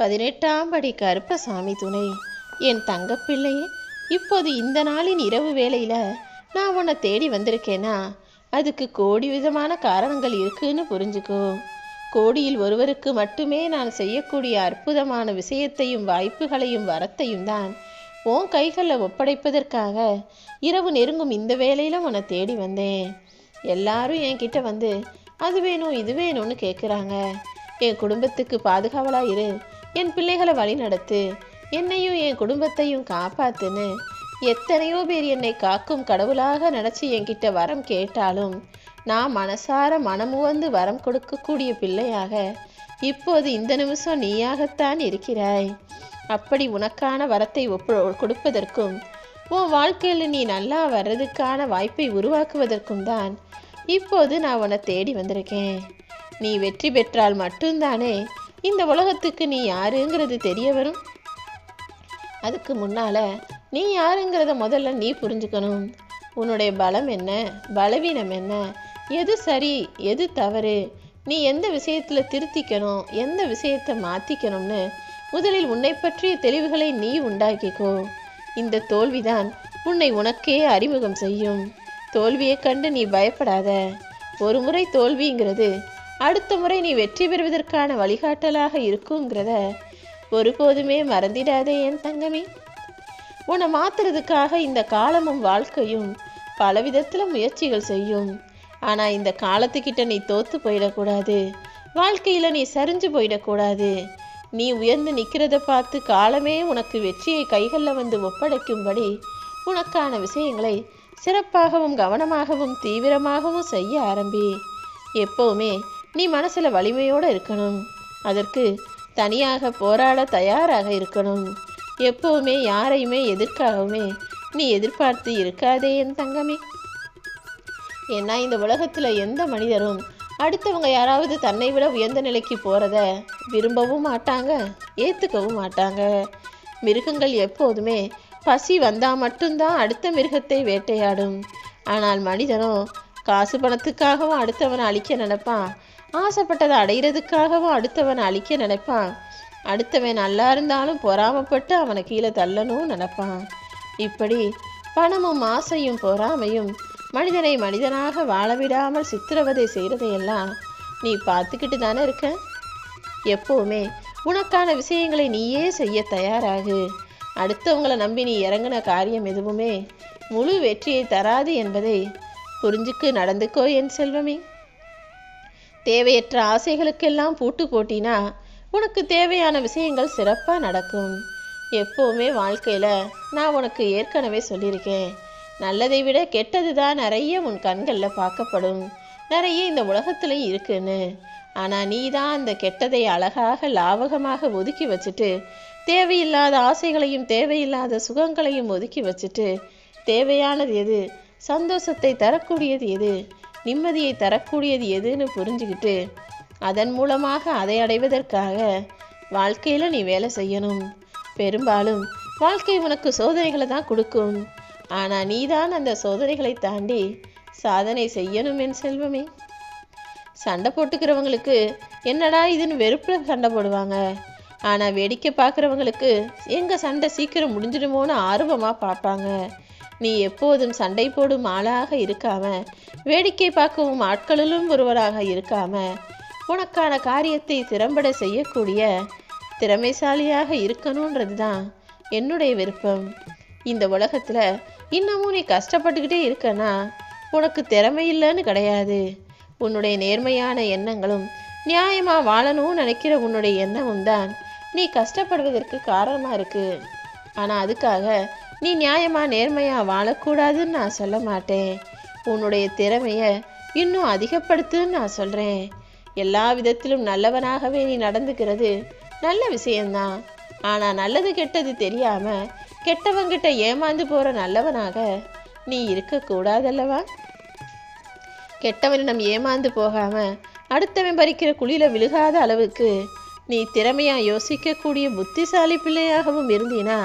பதினெட்டாம் படி கருப்பசாமி துணை. என் தங்கப்பிள்ளையே இப்போது இந்த நாளின் இரவு வேளையில் நான் உன்னை தேடி வந்திருக்கேனா? அதுக்கு கோடி விதமான காரணங்கள் இருக்குன்னு புரிஞ்சுக்கோ. கோடியில் ஒருவருக்கு மட்டுமே நான் செய்யக்கூடிய அற்புதமான விஷயத்தையும் வாய்ப்புகளையும் வரத்தையும் தான் உன் கைகளில் ஒப்படைப்பதற்காக இரவு நெருங்கும் இந்த வேலையில் உன்னை தேடி வந்தேன். எல்லாரும் என்கிட்ட வந்து அது வேணும் இது வேணும்னு கேட்குறாங்க என் குடும்பத்துக்கு பாதுகாவலாக இரு. என் பிள்ளைகளை வழி நடத்து. என்னையும் என் குடும்பத்தையும் காப்பாத்துன்னு. எத்தனையோ பேர் என்னை காக்கும் கடவுளாக நினச்சி என்கிட்ட வரம் கேட்டாலும் நான் மனசார மனமுவந்து வரம் கொடுக்கக்கூடிய பிள்ளையாக இப்போது இந்த நிமிஷம் நீயாகத்தான் இருக்கிறாய். அப்படி உனக்கான வரத்தை ஒப்பு கொடுப்பதற்கும் உன் வாழ்க்கையில் நீ நல்லா வர்றதுக்கான வாய்ப்பை உருவாக்குவதற்கும் தான் இப்போது நான் உன்னை தேடி வந்திருக்கேன். நீ வெற்றி பெற்றால் மட்டும்தானே இந்த உலகத்துக்கு நீ யாருங்கிறது தெரிய வரும். அதுக்கு முன்னால நீ யாருங்கிறத முதல்ல நீ புரிஞ்சுக்கணும். உன்னுடைய பலம் என்ன? பலவீனம் என்ன? எது சரி? எது தவறு? நீ எந்த விஷயத்தில் திருத்திக்கணும்? எந்த விஷயத்தை மாற்றிக்கணும்னு முதலில் உன்னை பற்றிய தெளிவுகளை நீ உண்டாக்கிக்கோ. இந்த தோல்விதான் உன்னை உனக்கே அறிமுகம் செய்யும். தோல்வியைக் கண்டு நீ பயப்படாத. ஒரு முறை தோல்விங்கிறது அடுத்த முறை நீ வெற்றி பெறுவதற்கான வழிகாட்டலாக இருக்குங்கிறத ஒருபோதுமே மறந்திடாதே என் தங்கமே. உன்னை மாத்துறதுக்காக இந்த காலமும் வாழ்க்கையும் பல விதத்தில் முயற்சிகள் செய்யும். ஆனால் இந்த காலத்துக்கிட்ட நீ தோத்து போயிடக்கூடாது. வாழ்க்கையில் நீ சரிஞ்சு போயிடக்கூடாது. நீ உயர்ந்து நிற்கிறத பார்த்து காலமே உனக்கு வெற்றியை கைகளில் வந்து ஒப்படைக்கும்படி உனக்கான விஷயங்களை சிறப்பாகவும் கவனமாகவும் தீவிரமாகவும் செய்ய ஆரம்பி. எப்போவுமே நீ மனசில் வலிமையோட இருக்கணும். அதற்கு தனியாக போராட தயாராக இருக்கணும். எப்போவுமே யாரையுமே எதிர்க்காகவுமே நீ எதிர்பார்த்து இருக்காதே என் தங்கமே. ஏன்னா இந்த உலகத்தில் எந்த மனிதரும் அடுத்தவங்க யாராவது தன்னை விட உயர்ந்த நிலைக்கு போகிறத விரும்பவும் மாட்டாங்க ஏற்றுக்கவும் மாட்டாங்க. மிருகங்கள் எப்போதுமே பசி வந்தால் மட்டும்தான் அடுத்த மிருகத்தை வேட்டையாடும். ஆனால் மனிதனும் காசு பணத்துக்காகவும் அடுத்தவனை அழிக்க நினைப்பான். ஆசைப்பட்டதை அடையிறதுக்காகவும் அடுத்தவன் அழிக்க நினைப்பான். அடுத்தவன் நல்லா இருந்தாலும் பொறாமப்பட்டு அவனை கீழே தள்ளணும் நினைப்பான். இப்படி பணமும் ஆசையும் பொறாமையும் மனிதனை மனிதனாக வாழவிடாமல் சித்திரவதை செய்கிறதையெல்லாம் நீ பார்த்துக்கிட்டு தானே இருக்க? எப்போவுமே உனக்கான விஷயங்களை நீயே செய்ய தயாராகு. அடுத்தவங்களை நம்பி நீ இறங்கின காரியம் எதுவுமே முழு வெற்றியை தராது என்பதை புரிஞ்சுக்கு நடந்துக்கோ என் செல்வமே. தேவையற்ற ஆசைகளுக்கெல்லாம் பூட்டு போட்டினா உனக்கு தேவையான விஷயங்கள் சிறப்பாக நடக்கும். எப்போவுமே வாழ்க்கையில் நான் உனக்கு ஏற்கனவே சொல்லியிருக்கேன். நல்லதை விட கெட்டது தான் நிறைய உன் கண்களில் பார்க்கப்படும். நிறைய இந்த உலகத்துலேயும் இருக்குன்னு. ஆனால் நீ தான் அந்த கெட்டதை அழகாக லாவகமாக ஒதுக்கி வச்சுட்டு தேவையில்லாத ஆசைகளையும் தேவையில்லாத சுகங்களையும் ஒதுக்கி வச்சுட்டு தேவையானது எது? சந்தோஷத்தை தரக்கூடியது எது? நிம்மதியை தரக்கூடியது எதுன்னு புரிஞ்சுக்கிட்டு அதன் மூலமாக அதை அடைவதற்காக வாழ்க்கையில் நீ வேலை செய்யணும். பெரும்பாலும் வாழ்க்கை உனக்கு சோதனைகளை தான் கொடுக்கும். ஆனால் நீதான் அந்த சோதனைகளை தாண்டி சாதனை செய்யணும் என் செல்வமே. சண்டை போட்டுக்கிறவங்களுக்கு என்னடா இதுன்னு வெறுப்பில் சண்டை போடுவாங்க. ஆனால் வேடிக்கை பார்க்குறவங்களுக்கு எங்கள் சண்டை சீக்கிரம் முடிஞ்சிடுமோன்னு ஆர்வமாக பார்ப்பாங்க. நீ எப்போதும் சண்டை போடும் ஆளாக இருக்காம வேடிக்கை பார்க்கவும் ஆட்களிலும் ஒருவராக இருக்காம உனக்கான காரியத்தை திறம்பட செய்யக்கூடிய திறமைசாலியாக இருக்கணுன்றது தான் என்னுடைய விருப்பம். இந்த உலகத்தில் இன்னமும் நீ கஷ்டப்பட்டுக்கிட்டே இருக்கனா உனக்கு திறமை இல்லைன்னு கிடையாது. உன்னுடைய நேர்மையான எண்ணங்களும் நியாயமாக வாழணும்னு நினைக்கிற உன்னுடைய எண்ணமும் தான் நீ கஷ்டப்படுவதற்கு காரணமாக இருக்கு. ஆனால் அதுக்காக நீ நியாயமாக நேர்மையாக வாழக்கூடாதுன்னு நான் சொல்ல மாட்டேன். உன்னுடைய திறமைய இன்னும் அதிகப்படுத்துன்னு நான் சொல்கிறேன் எல்லா விதத்திலும் நல்லவனாகவே நீ நடந்துக்கிறது நல்ல விஷயம்தான். ஆனால் நல்லது கெட்டது தெரியாமல் கெட்டவங்கிட்ட ஏமாந்து போகிற நல்லவனாக நீ இருக்கக்கூடாதல்லவா? கெட்டவனிடம் ஏமாந்து போகாமல் அடுத்தவன் பறிக்கிற குழியில விழுகாத அளவுக்கு நீ திறமையாக யோசிக்கக்கூடிய புத்திசாலி பிள்ளையாகவும் இருந்தீனா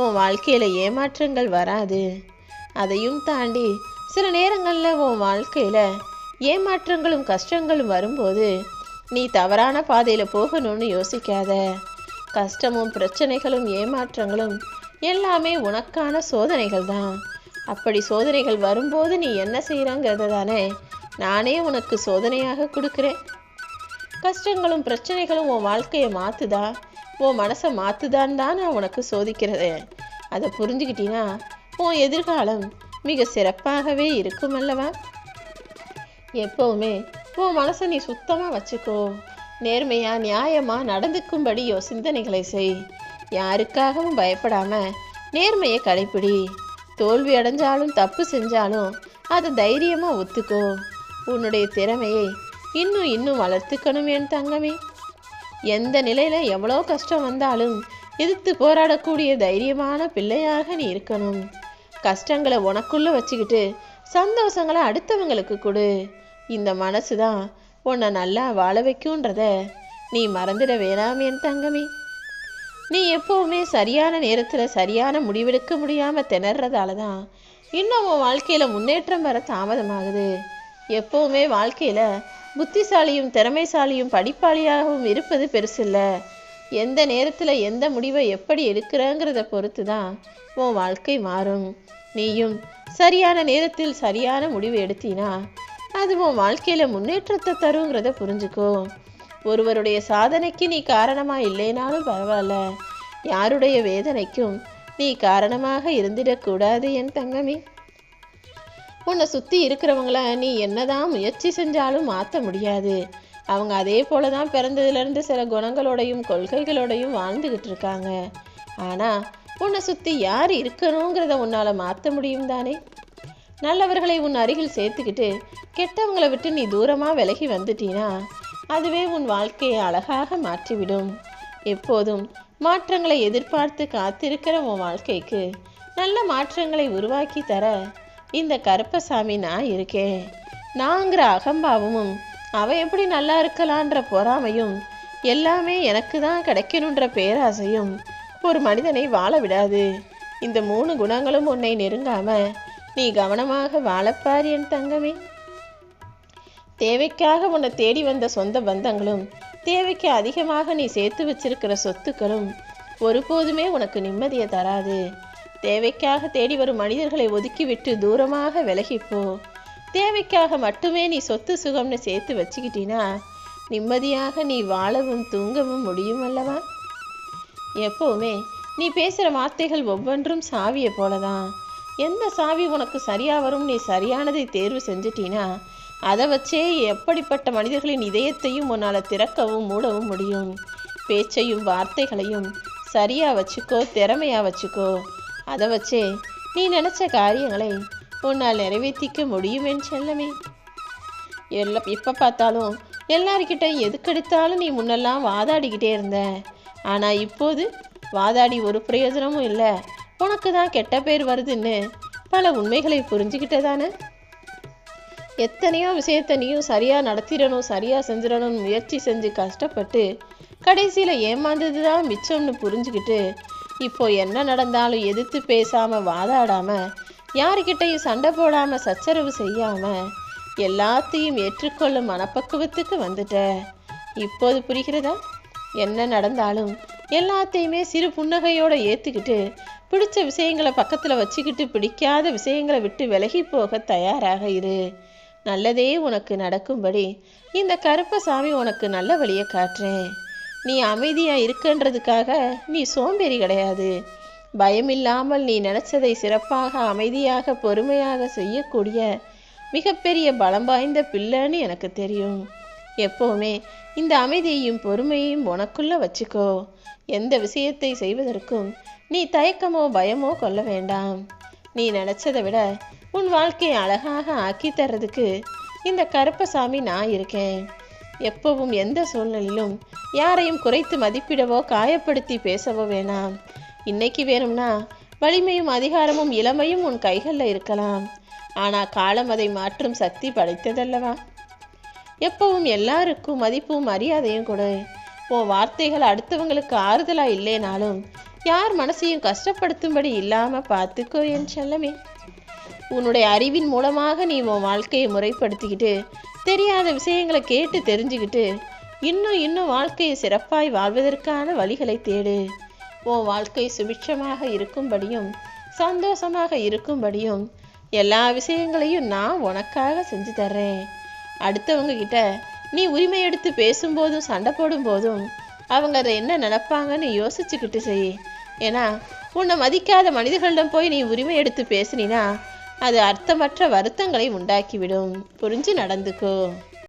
உன் வாழ்க்கையில் ஏமாற்றங்கள் வராது. அதையும் தாண்டி சில நேரங்களில் உன் வாழ்க்கையில் ஏமாற்றங்களும் கஷ்டங்களும் வரும்போது நீ தவறான பாதையில் போகணும்னு யோசிக்காத. கஷ்டமும் பிரச்சனைகளும் ஏமாற்றங்களும் எல்லாமே உனக்கான சோதனைகள் தான். அப்படி சோதனைகள் வரும்போது நீ என்ன செய்கிறங்கிறத தானே? நானே உனக்கு சோதனையாக கொடுக்குறேன். கஷ்டங்களும் பிரச்சனைகளும் உன் வாழ்க்கையை மாற்றுதா உன் மனசை மாற்றுதான்னு தான் நான் உனக்கு சோதிக்கிறது. அதை புரிஞ்சுக்கிட்டீன்னா உன் எதிர்காலம் மிக சிறப்பாகவே இருக்கும் அல்லவா? எப்போவுமே உன் மனசை நீ சுத்தமாக வச்சுக்கோ. நேர்மையா நியாயமாக நடந்துக்கும்படி யோ சிந்தனைகளை செய். யாருக்காகவும் பயப்படாம நேர்மையை கடைப்பிடி. தோல்வி அடைஞ்சாலும் தப்பு செஞ்சாலும் அதை தைரியமாக ஒத்துக்கோ. உன்னுடைய திறமையை இன்னும் இன்னும் வளர்த்துக்கணும் என் தங்கமே. எந்த நிலையில எவ்வளோ கஷ்டம் வந்தாலும் எதிர்த்து போராடக்கூடிய தைரியமான பிள்ளையாக நீ இருக்கணும். கஷ்டங்களை உனக்குள்ள வச்சுக்கிட்டு சந்தோஷங்களை அடுத்தவங்களுக்கு கொடு. இந்த மனசு தான் உன்னை நல்லா வாழ வைக்கும்ன்றத நீ மறந்துட வேணாம் என் தங்கமே. நீ எப்போவுமே சரியான நேரத்தில் சரியான முடிவெடுக்க முடியாமல் திணறதால தான் இன்னும் உன் வாழ்க்கையில் முன்னேற்றம் வர தாமதமாகுது. எப்பவுமே வாழ்க்கையில் புத்திசாலியும் திறமைசாலியும் படிப்பாளியாகவும் இருப்பது பெருசில்லை. எந்த நேரத்தில் எந்த முடிவை எப்படி எடுக்கிறங்கிறத பொறுத்து தான் உன் வாழ்க்கை மாறும். நீயும் சரியான நேரத்தில் சரியான முடிவு எடுத்தினா அது உன் வாழ்க்கையில் முன்னேற்றத்தை தருங்கிறத புரிஞ்சுக்கோ. ஒருவருடைய சாதனைக்கு நீ காரணமாக இல்லைனாலும் பரவாயில்ல யாருடைய வேதனைக்கும் நீ காரணமாக இருந்திடக்கூடாது என் தங்கமே. உன்னை சுற்றி இருக்கிறவங்கள நீ என்னதான் முயற்சி செஞ்சாலும் மாற்ற முடியாது. அவங்க அதே போல தான் பிறந்ததுலேருந்து சில குணங்களோடையும் கொள்கைகளோடையும் வாழ்ந்துக்கிட்டு இருக்காங்க. ஆனால் உன்னை சுற்றி யார் இருக்கணுங்கிறத உன்னால் மாற்ற முடியும் தானே? நல்லவர்களை உன் அருகில் சேர்த்துக்கிட்டு கெட்டவங்களை விட்டு நீ தூரமாக விலகி வந்துட்டீனா அதுவே உன் வாழ்க்கையை அழகாக மாற்றிவிடும். எப்போதும் மாற்றங்களை எதிர்பார்த்து காத்திருக்கிற உன் வாழ்க்கைக்கு நல்ல மாற்றங்களை உருவாக்கி தர இந்த கருப்பசாமி நான் இருக்கேன். நாங்கிற அகம்பாவமும் அவன் எப்படி நல்லா இருக்கலான்ற பொறாமையும் எல்லாமே எனக்கு தான் கிடைக்கணுன்ற பேராசையும் ஒரு மனிதனை வாழ விடாது. இந்த மூணு குணங்களும் உன்னை நெருங்காம நீ கவனமாக வாழப்பார் என் தங்கமே. தேவைக்காக உன்னை தேடி வந்த சொந்த பந்தங்களும் தேவைக்கு அதிகமாக நீ சேர்த்து வச்சிருக்கிற சொத்துக்களும் ஒருபோதுமே உனக்கு நிம்மதியை தராது. தேவைக்காக தேடி வரும் மனிதர்களை ஒதுக்கிவிட்டு தூரமாக விலகிப்போ. தேவைக்காக மட்டுமே நீ சொத்து சுகம்னு சேர்த்து வச்சுக்கிட்டினா நிம்மதியாக நீ வாழவும் தூங்கவும் முடியும் அல்லவா? எப்பவுமே நீ பேசுகிற வார்த்தைகள் ஒவ்வொன்றும் சாவியை போலதான். எந்த சாவி உனக்கு சரியாக வரும் நீ சரியானதை தேர்வு செஞ்சிட்டினா அதை வச்சே எப்படிப்பட்ட மனிதர்களின் இதயத்தையும் உன்னால் திறக்கவும் மூடவும் முடியும். பேச்சையும் வார்த்தைகளையும் சரியாக வச்சுக்கோ திறமையாக வச்சுக்கோ. அதை வச்சே நீ நினச்ச காரியங்களை உன்னால் நிறைவேற்றிக்க முடியும் என் செல்லமே. எல்லா எப்போ பார்த்தாலும் எல்லார்கிட்ட எதுக்கெடுத்தாலும் நீ முன்னெல்லாம் வாதாடிக்கிட்டே இருந்த. ஆனால் இப்போது வாதாடி ஒரு பிரயோஜனமும் இல்லை. உனக்கு தான் கெட்ட பேர் வருதுன்னு பல உண்மைகளை புரிஞ்சுக்கிட்டதானே? எத்தனையோ விஷயத்தனையும் சரியாக நடத்திடணும் சரியாக செஞ்சிடணும்னு முயற்சி செஞ்சு கஷ்டப்பட்டு கடைசியில் ஏமாந்தது தான் மிச்சம்னு புரிஞ்சுக்கிட்டு இப்போ என்ன நடந்தாலும் எதிர்த்து பேசாமல் வாதாடாமல் யாருக்கிட்டையும் சண்டை போடாமல் சச்சரவு செய்யாமல் எல்லாத்தையும் ஏற்றுக்கொள்ளும் மனப்பக்குவத்துக்கு வந்துட்ட. இப்போது புரிகிறதா? என்ன நடந்தாலும் எல்லாத்தையுமே சிறு புன்னகையோட ஏற்றுக்கிட்டு பிடிச்ச விஷயங்களை பக்கத்தில் வச்சுக்கிட்டு பிடிக்காத விஷயங்களை விட்டு விலகி போக தயாராக இரு. நல்லதே உனக்கு நடக்கும்படி இந்த கருப்பசாமி உனக்கு நல்ல வழியை காட்டுறேன். நீ அமைதியாக இருக்குன்றதுக்காக நீ சோம்பேறி கிடையாது. பயமில்லாமல் நீ நினைச்சதை சிறப்பாக அமைதியாக பொறுமையாக செய்யக்கூடிய மிகப்பெரிய பலம் வாய்ந்த பிள்ளைன்னு எனக்கு தெரியும். எப்போவுமே இந்த அமைதியையும் பொறுமையையும் உனக்குள்ள வச்சுக்கோ. எந்த விஷயத்தை செய்வதற்கும் நீ தயக்கமோ பயமோ கொள்ள வேண்டாம். நீ நினைச்சதை விட உன் வாழ்க்கையை அழகாக ஆக்கி தர்றதுக்கு இந்த கருப்பசாமி நான் இருக்கேன். எப்பவும் எந்த சூழ்நிலையிலும் யாரையும் குறைத்து மதிப்பிடவோ காயப்படுத்தி பேசவோ வேணாம். இன்னைக்கு வேணும்னா வலிமையும் அதிகாரமும் இளமையும் உன் கைகளில் இருக்கலாம். ஆனால் காலம் அதை மாற்றும் சக்தி படைத்ததல்லவா? எப்பவும் எல்லாருக்கும் மதிப்பும் மரியாதையும் கொடு. உன் வார்த்தைகள் அடுத்தவங்களுக்கு ஆறுதலாக இல்லைனாலும் யார் மனசையும் கஷ்டப்படுத்தும்படி இல்லாமல் பார்த்துக்கோ என் செல்லமே. உன்னுடைய அறிவின் மூலமாக நீ உன் வாழ்க்கையை முறைப்படுத்திக்கிட்டு தெரியாத விஷயங்களை கேட்டு தெரிஞ்சுக்கிட்டு இன்னும் இன்னும் வாழ்க்கையை சிறப்பாய் வாழ்வதற்கான வழிகளை தேடு. உன் வாழ்க்கை சுபிட்சமாக இருக்கும்படியும் சந்தோஷமாக இருக்கும்படியும் எல்லா விஷயங்களையும் நான் உனக்காக செஞ்சு தர்றேன். அடுத்தவங்க கிட்ட நீ உரிமை எடுத்து பேசும்போதும் சண்டை போடும்போதும் அவங்க அதை என்ன நினப்பாங்கன்னு யோசிச்சுக்கிட்டு செய். ஏன்னா உன்னை மதிக்காத மனிதர்களிடம் போய் நீ உரிமை எடுத்து பேசினா அது அர்த்தமற்ற வருத்தங்களை உண்டாக்கிவிடும். புரிஞ்சு நடந்துக்கோ.